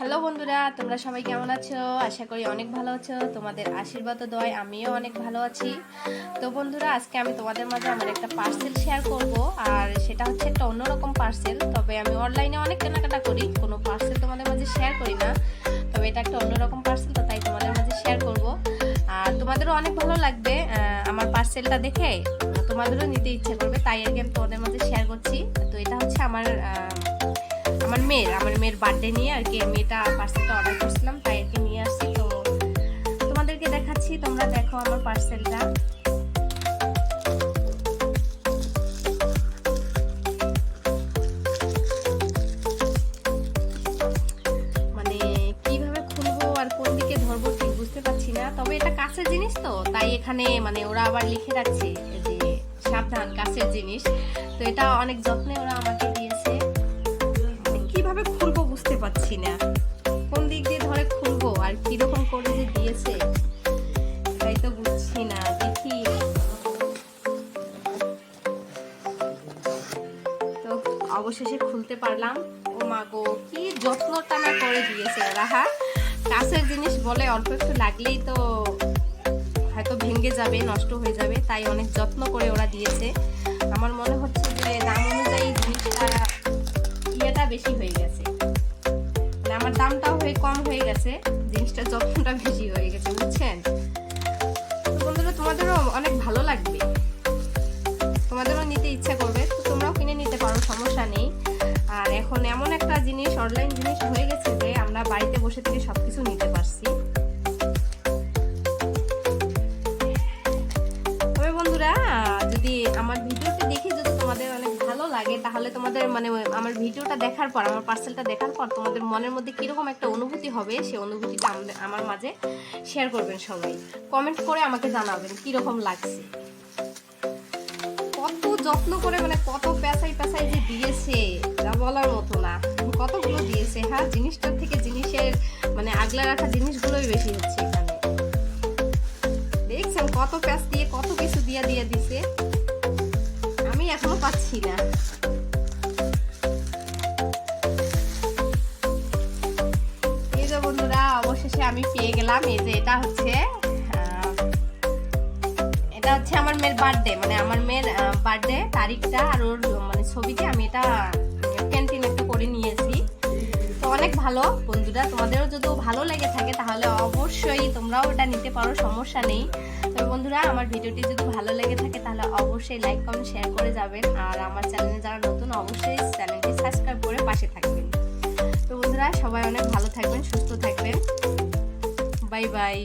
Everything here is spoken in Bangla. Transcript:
হ্যালো বন্ধুরা, তোমরা সবাই কেমন আছো? আশা করি অনেক ভালো আছো। তোমাদের আশীর্বাদ দয় আমিও অনেক ভালো আছি। তো বন্ধুরা, আজকে আমি তোমাদের মাঝে আমার একটা পার্সেল শেয়ার করব, আর সেটা হচ্ছে একটা অন্যরকম পার্সেল তবে আমি অনলাইনে অনেক কেনাকাটা করি, কোনো পার্সেল তোমাদের মাঝে শেয়ার করি না। তবে এটা একটা অন্যরকম পার্সেল তো তাই তোমাদের মাঝে শেয়ার করব। আর তোমাদেরও অনেক ভালো লাগবে আমার পার্সেলটা দেখে। তোমাদেরও নিতে ইচ্ছে করবে, তাই আর কি আমি তোমাদের মাঝে শেয়ার করছি। তো এটা হচ্ছে আমার আমার মেয়ের আমার মেয়ের বার্থডে নিয়ে আর কি মেয়েটা পার্সেলটা অর্ডার করছিলাম, তাই আর নিয়ে আসছি। তো তোমাদেরকে দেখাচ্ছি, তোমরা দেখো আমার পার্সেলটা মানে না, তবে এটা কাছের জিনিস তো, তাই এখানে মানে ওরা আবার লিখে রাখছে যে সাবধান কাছের জিনিস। তো এটা অনেক যত্নে ওরা আমাকে দিয়েছে অবশেষে খুলতে পারলাম। ও মা গো, কি যত্নটা না করে দিয়েছে ওরা হ্যাঁ? কাছের জিনিস বলে অল্প একটু লাগলেই তো হয়তো ভেঙে যাবে, নষ্ট হয়ে যাবে, তাই অনেক যত্ন করে ওরা দিয়েছে। আমার মনে হচ্ছে যে দাম অনুযায়ী জিনিসটা ইয়েটা বেশি হয়ে গেছে। মানে আমার দামটাও হয়ে কম হয়ে গেছে, জিনিসটার যত্নটা বেশি হয়ে গেছে, বুঝছেন? বন্ধুরা, তোমাদেরও অনেক ভালো লাগবে। একটা জিনিস অনলাইন জিনিস হয়ে গেছে যে আমরা বাড়িতে বসে থেকে সবকিছু নিতে পারছি। তবে বন্ধুরা, যদি আমার ভিডিওটা দেখে যদি তোমাদের অনেক ভালো লাগে, তাহলে তোমাদের মানে আমার ভিডিওটা দেখার পর, আমার পার্সেলটা দেখার পর তোমাদের মনের মধ্যে কীরকম একটা অনুভূতি হবে সেই অনুভূতিটা আমার মাঝে শেয়ার করবেন সবাই। কমেন্ট করে আমাকে জানাবেন কীরকম লাগছে। কত যত্ন করে মানে কত পেঁচাই পেঁচাই যে দিয়েছে যা বলার মতো না। কতগুলো দিয়েছে হ্যাঁ? জিনিসটার থেকে জিনিসের মানে আগলা রাখা জিনিসগুলোই বেশি হচ্ছে এখানে। দেখছেন কত প্যাঁচ দিয়ে, কত কিছু দিয়ে দিয়ে দিছে। আমি এখনও পাচ্ছি না। আমি পেয়ে গেলাম। এই যে এটা হচ্ছে এটা হচ্ছে আমার মেয়ের বার্থডে মানে আমার মেয়ের বার্থডে তারিখটা আর ওর মানে ছবিতে আমি এটা ভালো। বন্ধুরা, তোমাদেরও যদি ভালো লেগে থাকে, তাহলে অবশ্যই তোমরাও ওটা নিতে পারো, সমস্যা নেই। তবে বন্ধুরা, আমার ভিডিওটি যদি ভালো লেগে থাকে, তাহলে অবশ্যই লাইক কমেন্ট শেয়ার করে যাবেন। আর আমার চ্যানেলে যারা নতুন, অবশ্যই চ্যানেলটি সাবস্ক্রাইব করে পাশে থাকবেন। তো বন্ধুরা, সবাই অনেক ভালো থাকবেন, সুস্থ থাকবেন। Bye bye